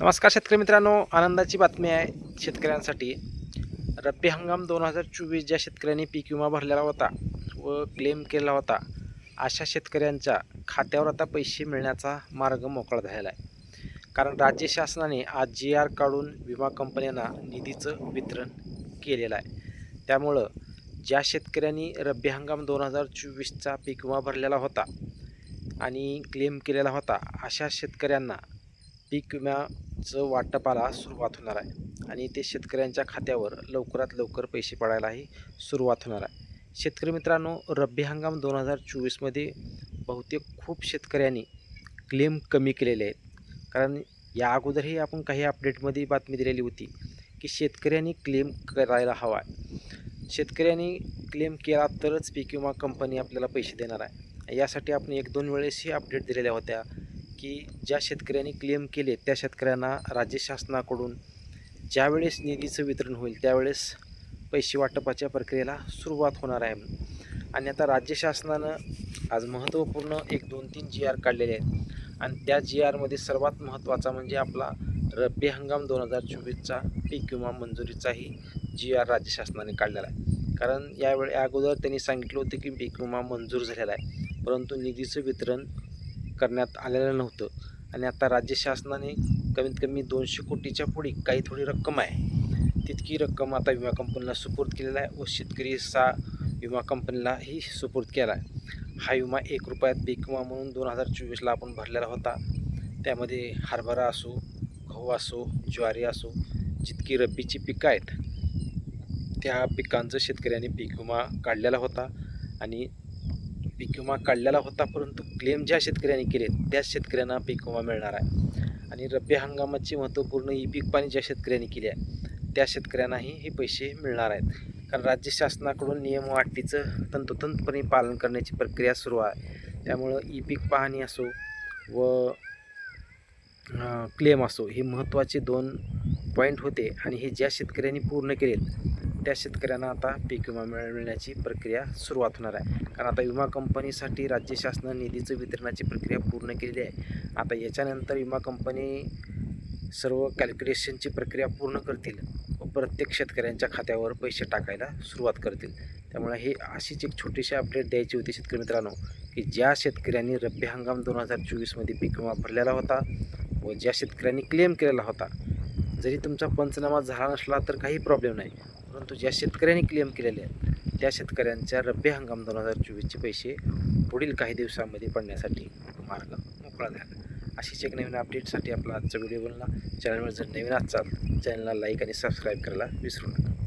नमस्कार शेतकरी मित्रांनो आनंदाची बातमी आहे शेतकऱ्यांसाठी. रब्बी हंगाम दोन हजार चोवीस ज्या शेतकऱ्यांनी पीक विमा भरलेला होता व क्लेम केला होता अशा शेतकऱ्यांच्या खात्यावर आता पैसे मिळण्याचा मार्ग मोकळा झालेला आहे. कारण राज्य शासनाने आज जी आर काढून विमा कंपन्यांना निधीचं वितरण केलेलं आहे. त्यामुळं ज्या शेतकऱ्यांनी रब्बी हंगाम दोन हजार चोवीसचा पीक विमा भरलेला होता आणि क्लेम केलेला होता अशा शेतकऱ्यांना पीक विमा चं वाटपाला सुरुवात होणार आहे. आणि ते शेतकऱ्यांच्या खात्यावर लवकरात लवकर पैसे पडायलाही सुरुवात होणार आहे. शेतकरी मित्रांनो रब्बी हंगाम दोन हजार चोवीसमध्ये बहुतेक खूप शेतकऱ्यांनी क्लेम कमी केलेले आहेत. कारण या अगोदरही आपण काही अपडेटमध्ये बातमी दिलेली होती की शेतकऱ्यांनी क्लेम करायला हवा आहे. शेतकऱ्यांनी क्लेम केला तरच पीक विमा कंपनी आपल्याला पैसे देणार आहे. यासाठी आपण एक दोन वेळेसही अपडेट दिलेल्या होत्या. की ज्या शेतकऱ्यांनी क्लेम केले त्या शेतकऱ्यांना राज्य शासनाकडून ज्यावेळेस निधीचं वितरण होईल त्यावेळेस पैसे वाटपाच्या प्रक्रियेला सुरुवात होणार आहे. आणि आता राज्य शासनानं आज महत्त्वपूर्ण एक दोन तीन जी आर काढलेले आहेत. आणि त्या जी आरमध्ये सर्वात महत्त्वाचा म्हणजे आपला रब्बी हंगाम दोन हजार चोवीसचा पीक विमा मंजुरीचाही जी आर राज्य शासनाने काढलेला आहे. कारण यावेळी अगोदर त्यांनी सांगितलं होतं की पीक विमा मंजूर झालेला आहे. परंतु निधीचं वितरण करण्यात आलेलं नव्हतं. आणि आता राज्य शासनाने कमीत कमी दोनशे कोटीच्या पुढे काही थोडी रक्कम आहे. तितकी रक्कम आता विमा कंपनीला सुपूर्द केलेला आहे व शेतकरी सा विमा कंपनीलाही सुपूर्द केला आहे. हा विमा एक रुपयात पीक विमा म्हणून दोन हजार चोवीसला आपण भरलेला होता. त्यामध्ये हरभरा असो गहू असो ज्वारी असो जितकी रब्बीची पिकं आहेत त्या पिकांचं शेतकऱ्यांनी पीक विमा काढलेला होता. आणि पीक विमा काढलेला होता परंतु क्लेम ज्या शेतकऱ्यांनी केले त्याच शेतकऱ्यांना पीक विमा मिळणार आहे. आणि रब्बी हंगामाची महत्त्वपूर्ण ई पीक पाणी ज्या शेतकऱ्यांनी केली आहे त्या शेतकऱ्यांनाही हे पैसे मिळणार आहेत. कारण राज्य शासनाकडून नियम वाटीचं तंतोतंतपणे पालन करण्याची प्रक्रिया सुरू आहे. त्यामुळं ई पीक पाहणी असो व क्लेम असो हे महत्त्वाचे दोन पॉईंट होते. आणि हे ज्या शेतकऱ्यांनी पूर्ण केले त्या शेतकऱ्यांना आता पीक विमा मिळण्याची प्रक्रिया सुरुवात होणार आहे? कारण आता विमा कंपनीसाठी राज्य शासनानं निधीचं वितरणाची प्रक्रिया पूर्ण केलेली आहे. आता याच्यानंतर विमा कंपनी सर्व कॅल्क्युलेशनची प्रक्रिया पूर्ण करतील व प्रत्येक शेतकऱ्यांच्या खात्यावर पैसे टाकायला सुरुवात करतील. त्यामुळे ही अशीच एक छोटीशी अपडेट द्यायची होती शेतकरी मित्रांनो की ज्या शेतकऱ्यांनी रब्बी हंगाम दोन हजार चोवीसमध्ये पीक विमा भरलेला होता व ज्या शेतकऱ्यांनी क्लेम केलेला होता जरी तुमचा पंचनामा झाला नसला तर काही प्रॉब्लेम नाही. परंतु ज्या शेतकऱ्यांनी क्लेम केलेले आहेत त्या शेतकऱ्यांच्या रब्बी हंगाम दोन हजार चोवीसचे पैसे पुढील काही दिवसांमध्ये पडण्यासाठी मार्ग मोकळा झाला अशीच एक नवीन अपडेटसाठी आपला आजचा व्हिडिओ बोलला चॅनलवर जर नवीन असाल चॅनलला लाईक आणि सबस्क्राईब करायला विसरू नका.